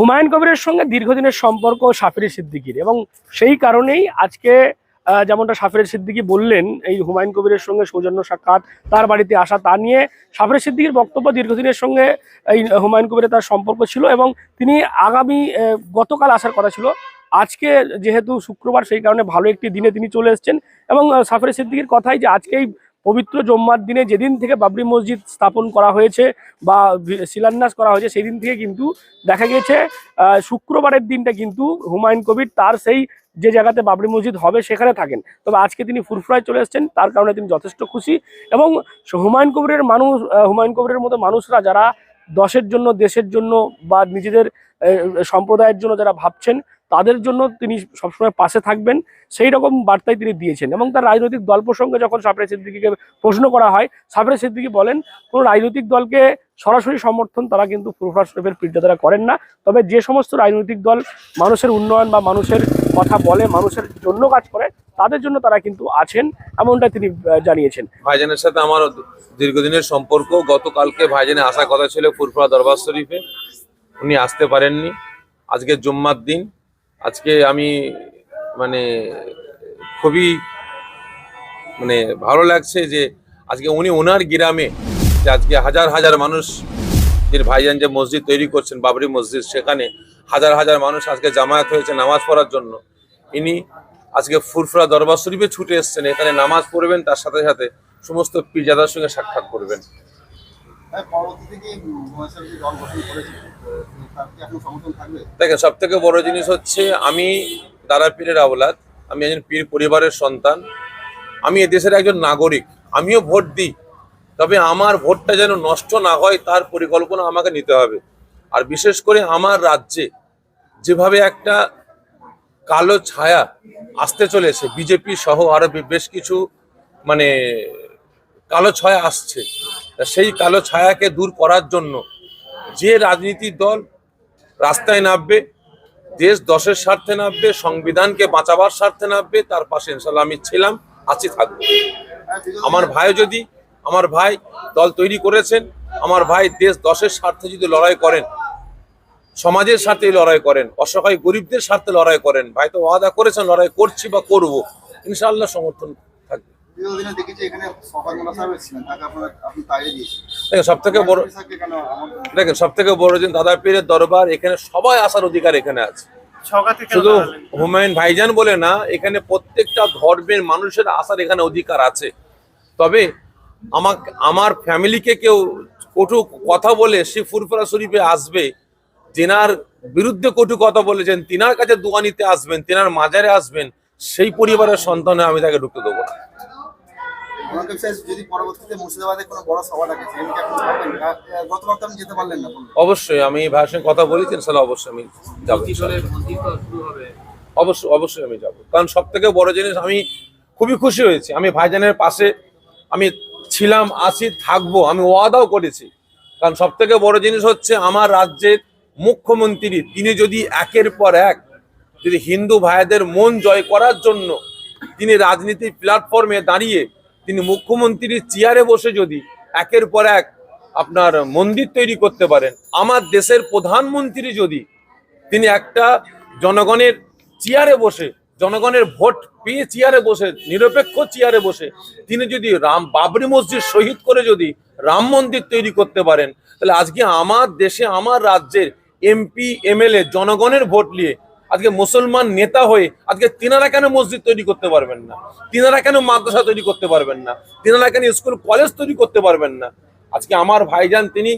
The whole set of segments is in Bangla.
হুমায়ুন কবিরের সঙ্গে দীর্ঘদিনের সম্পর্ক সাফিরি সিদ্দিকির। এবং সেই কারণেই আজকে যেমনটা সাফির সিদ্দিকি বললেন, এই হুমায়ুন কবিরের সঙ্গে সৌজন্য সাক্ষাৎ, তার বাড়িতে আসা, তা নিয়ে সাফির সিদ্দিকির বক্তব্য দীর্ঘদিনের সঙ্গে এই হুমায়ুন কবিরের তার সম্পর্ক ছিল এবং তিনি আগামী গতকাল আসার কথা ছিল। আজকে যেহেতু শুক্রবার, সেই কারণে ভালো একটি দিনে তিনি চলে এসছেন। এবং সাফির সিদ্দিকির কথাই যে আজকেই পবিত্র জম্মার দিনে যেদিন থেকে বাবরি মসজিদ স্থাপন করা হয়েছে বা শিলান্যাস করা হয়েছে সেই দিন থেকে কিন্তু দেখা আহ, শুক্রবারের দিনটা কিন্তু হুমায়ুন কবির তার সেই যে জায়গাতে বাবরি মসজিদ হবে সেখানে থাকেন। তবে আজকে তিনি ফুরফুরায় চলে এসেছেন তার কারণে তিনি যথেষ্ট খুশি এবং হুমায়ুন কবিরের মানুষ হুমায়ুন কবিরের মতো মানুষরা যারা দশের জন্য দেশের জন্য বা নিজেদের সম্প্রদায়ের জন্য যারা ভাবছেন তাদের জন্য তিনি সবসময় পাশে থাকবেন। সেই রকম বার্তাই তিনি দিয়েছেন এবং তার রাজনৈতিক দল প্রসঙ্গে যখন সাবরে সিদ্দিকিকে প্রশ্ন করা হয়, সাবরে সিদ্দিকি বলেন, কোনো রাজনৈতিক দলকে সরাসরি সমর্থন তারা কিন্তু ফুরফুরা শরীফের পীরজাদারা করেন না। তবে যে সমস্ত রাজনৈতিক দল মানুষের উন্নয়ন বা মানুষের কথা বলে, মানুষের জন্য কাজ করে, তাদের জন্য তারা কিন্তু আছেন এমনটা তিনি জানিয়েছেন। ভাইজানের সাথে আমার দীর্ঘদিনের সম্পর্ক। গতকালকে ভাইজানে আসার কথা ছিল ফুরফুরা দরবার শরীফে। উনি আসতে পারেননি। আজকে জুম্মার দিন। আজকে আমি মানে খুবই মানে ভালো লাগছে যে আজকে উনি ওনার গ্রামে যে আজকে হাজার হাজার মানুষ যে ভাইজান যে মসজিদ তৈরি করছেন, বাবরি মসজিদ, সেখানে হাজার হাজার মানুষ আজকে জামায়াত হয়েছে নামাজ পড়ার জন্য। ইনি আজকে ফুরফুরা দরবার শরীফে ছুটে এসেছেন, এখানে নামাজ পড়বেন, তার সাথে সাথে সমস্ত পীরজাদার সঙ্গে সাক্ষাৎ করবেন। দেখেন সব থেকে বড় জিনিস হচ্ছে আমি দাদা পীরের আওলাদ, আমি একজন পীর পরিবারের সন্তান। আমি এদেশের একজন নাগরিক, আমিও ভোট দিই। তবে আমার ভোটটা যেন নষ্ট না হয়, তার পরিকল্পনা আমাকে নিতে হবে। আর বিশেষ করে আমার রাজ্যে যেভাবে একটা কালো ছায়া আসতে চলেছে, বিজেপি সহ আরও বেশ কিছু মানে কালো ছায়া আসছে সেই কালো ছায়াকে দূর করার জন্য যে রাজনীতির দল রাস্তায় নামবে, দেশ দশের স্বার্থে নামবে, সংবিধানকে বাঁচাবার স্বার্থে নামবে, তার পাশে ইনশাল্লাহ আমি ছিলাম, আছি, থাকব। আমার ভাইও যদি, আমার ভাই দল তৈরি করেছেন, আমার ভাই দেশ দশের স্বার্থে যদি লড়াই করেন, সমাজের স্বার্থে লড়াই করেন, অসহায় গরিবদের স্বার্থে লড়াই করেন, ভাই তো ওয়াদা করেছেন, লড়াই করছি বা করব ইনশাল্লাহ সমর্থন দেখেন সব থেকে বড় সাহেবকে কেন আমন্ত্রণ দেখেন সব থেকে বড় যে দাদা পীরের দরবার এখানে সবাই আসার অধিকার এখানে আছে। শুধু হুমায়ুন ভাইজান বলে না এখানে প্রত্যেকটা ধর্মের মানুষের আসার এখানে অধিকার আছে। তবে আমাকে আমার ফ্যামিলিকে কেউ কটু কথা বলে সে ফুরফুরা শরীফে আসবে তেনার বিরুদ্ধে কটু কথা বলেছেন তিনার কাছে দোয়া নিতে আসবেন তেনার মাজারে আসবেন সেই পরিবারের সন্তানে আমি তাকে ঢুকতে দেবো না। আমাকে স্যার যদি পরবর্তীতে মুর্শিদাবাদে কোনো বড় সভা থাকে গতবার তো যেতে পারলেন না অবশ্যই আমি ভাইয়ের সঙ্গে কথা বলেছি ইনশাল্লাহ অবশ্যই আমি যাব। অবশ্যই অবশ্যই আমি যাব। কারণ সব থেকে বড় জিনিস আমি খুবই খুশি হয়েছি। আমি ভাইজানের পাশে আমি ছিলাম আছি থাকব আমি ওয়াদাও করেছি। কারণ সব থেকে বড় জিনিস হচ্ছে আমার রাজ্যের মুখ্যমন্ত্রী তিনি যদি একের পর এক যদি হিন্দু ভাইদের মন জয় করার জন্য তিনি রাজনীতির প্ল্যাটফর্মে দাঁড়িয়ে তিনি মুখ্যমন্ত্রীর চেয়ারে বসে যদি একের পর এক আপনার মন্দির তৈরি করতে পারেন, আমার দেশের প্রধানমন্ত্রী যদি তিনি একটা জনগণের চেয়ারে বসে, জনগণের ভোট পেয়ে চেয়ারে বসে, নিরপেক্ষ চেয়ারে বসে, তিনি যদি রাম, বাবরি মসজিদ শহীদ করে যদি রাম মন্দির তৈরি করতে পারেন, তাহলে আজকে আমার দেশে, আমার রাজ্যের এমপি, এমএলএ জনগণের ভোট নিয়ে আজকে মুসলমান নেতা হয়ে আজকে তিনারা কেন মসজিদ তৈরি করতে পারবেন না? তিনারা কেন মাদ্রাসা তৈরি করতে পারবেন না? তিনারা কেন স্কুল, কলেজ তৈরি করতে পারবেন না? আজকে আমার ভাইজান তিনি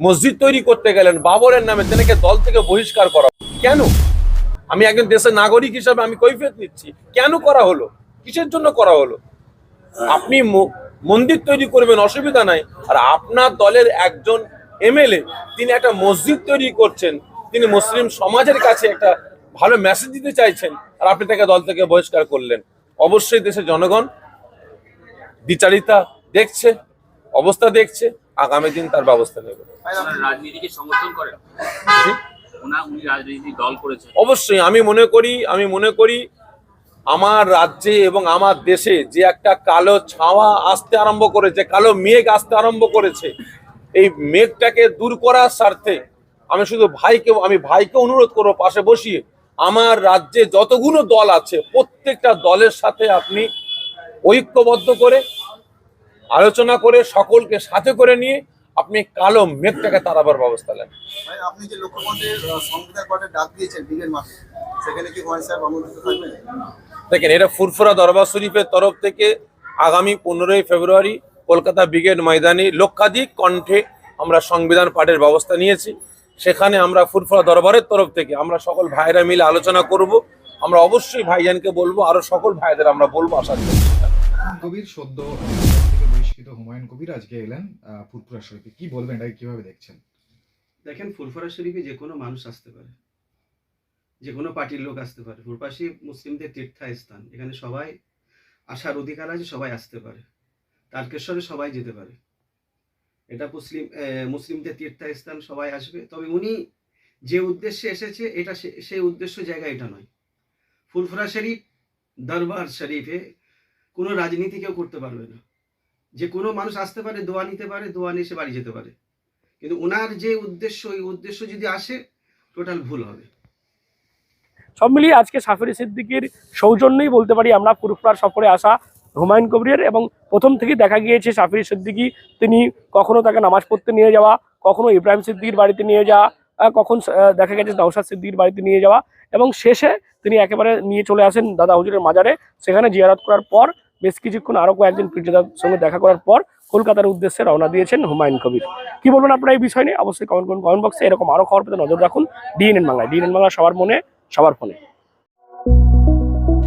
মসজিদ তৈরি করতে গেলেন, বাবরের নামে তেনাকে দল থেকে বহিষ্কার করা কেন? আমি একজন দেশের নাগরিক হিসাবে আমি কৈফিয়ত নিচ্ছি। কেন করা হলো? কিসের জন্য করা হলো? আপনি মন্দির তৈরি করবেন, অসুবিধা নাই। আর আপনার দলের একজন এমএলএ, তিনি একটা মসজিদ তৈরি করছেন তিনি মুসলিম সমাজের কাছে একটা ভালো মেসেজ দিতে চাইছেন আর আপনি তাকে দল থেকে বহিষ্কার করলেন। অবশ্যই দেশের জনগণ বিচারিতা দেখছে অবস্থা দেখছে আগামী দিন তার ব্যবস্থা নেবে। রাজনীতিকে সমর্থন করেন? অবশ্যই আমি মনে করি আমি মনে করি আমার রাজ্যে এবং আমার দেশে যে একটা কালো ছাওয়া আসতে আরম্ভ করেছে কালো মেঘ আসতে আরম্ভ করেছে এই মেঘটাকে দূর করার স্বার্থে আমি শুধু ভাইকে আমি ভাইকে অনুরোধ করব পাশে বসিয়ে আমার রাজ্যে যতগুলো দল আছে প্রত্যেকটা দলের সাথে আপনি ঐক্যবদ্ধ করে আলোচনা করে সকলকে সাথে করে নিয়ে আপনি কালো মেঘটাকে তাড়াবার ব্যবস্থা নেন। আপনি যে লক্ষ্যকণ্ঠের সংবিধান পাঠের ডাক দিয়েছেন বিগের মাঠে সেখানে কি হুমায়ুন সাহেব আমন্ত্রিত থাকবেন? দেখেন এটা ফুরফুরা দরবার শরীফের তরফ থেকে আগামী পনেরোই ফেব্রুয়ারি কলকাতা ব্রিগেড ময়দানে লক্ষাধিক কণ্ঠে আমরা সংবিধান পাঠের ব্যবস্থা নিয়েছি। সেখানে আমরা ফুরফুরা দরবারের তরফ থেকে আমরা সকল ভাইরা মিলে আলোচনা করব। আমরা অবশ্যই ভাইজানকে বলব আরও সকল ভাইদের আমরা বলব আশা করি। কবির সদ্য থেকে বহিষ্কৃত হুমায়ুন কবির আজকে এলেন আহ, ফুরফুরা শরীফে। কি বলবেন এটাকে কীভাবে দেখছেন? দেখেন ফুলফরা শরীফে যে কোনো মানুষ আসতে পারে। যে কোনো পার্টির লোক আসতে পারে। ফুলপাশি মুসলিমদের তীর্থাস্থান। এখানে সবাই আসার অধিকার আছে সবাই আসতে পারে। তারকেশ্বরে সবাই যেতে পারে। এটা মুসলিম মুসলিমদের তীর্থস্থান, সবাই আসবে। তবে উনি যে উদ্দেশ্যে এসেছে, এটা সেই উদ্দেশ্য জায়গা এটা নয়। ফুলফরা শরীফ, দরবার শরীফে কোনো রাজনীতি কেউ করতে পারবে না। যে কোনো মানুষ আসতে পারে, দোয়া নিতে পারে, দোয়া নিয়ে সে বাড়ি যেতে পারে। কিন্তু ওনার যে উদ্দেশ্য, ওই উদ্দেশ্য যদি আসে, টোটাল ভুল হবে। সব মিলিয়ে আজকে সাফির সিদ্দিকির সৌজন্যই বলতে পারি আমরা ফুরফুরার সফরে আসা হুমায়ুন কবিরের এবং প্রথম থেকেই দেখা গিয়েছে সাফির সিদ্দিকি। তিনি কখনো তাকে নামাজ পড়তে নিয়ে যাওয়া, কখনো ইব্রাহিম সিদ্দিকির বাড়িতে নিয়ে যাওয়া কখন দেখা গেছে নৌসাদ সিদ্দিকির বাড়িতে নিয়ে যাওয়া এবং শেষে তিনি একেবারে নিয়ে চলে আসেন দাদা হুজুরের মাজারে। সেখানে জিয়ারত করার পর, বেশ কিছুক্ষণ আরও কয়েকজন পীরজাদার সঙ্গে দেখা করার পর কলকাতার উদ্দেশ্যে রওনা দিয়েছেন হুমায়ুন কবির। কি বলবেন আপনারা এই বিষয় নিয়ে? অবশ্যই কমেন্ট করুন, কমেন্ট বক্সে এরকম আরও খবর পেতে নজর রাখুন। ডিএনএন বাংলায় ডিএনএন বাংলা সবার মনে, সবার ফোনে।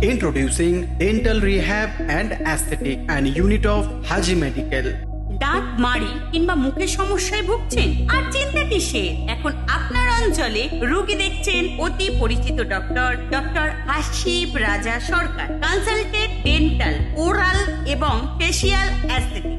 Introducing Dental Rehab and Aesthetic and Unit of Haji Medical. দাঁত মাড়ি কিংবা মুখের সমস্যায় ভুগছেন আর চিন্তা কিসে এখন আপনার অঞ্চলে রোগী দেখছেন অতি পরিচিত doctor doctor Ashib Raja Sarkar consulted dental oral এবং facial aesthetic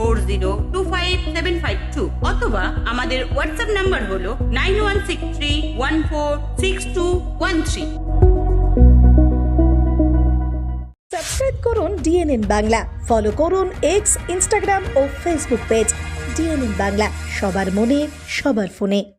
four zero two five seven five two অথবা আমাদের হোয়াটসঅ্যাপ নাম্বার হলো nine one six three one four six two one three subscribe করুন ডিএনএন বাংলা ফলো করুন এক্স ইনস্টাগ্রাম ও ফেসবুক পেজ ডিএনএন বাংলা সবার মনে, সবার ফোনে।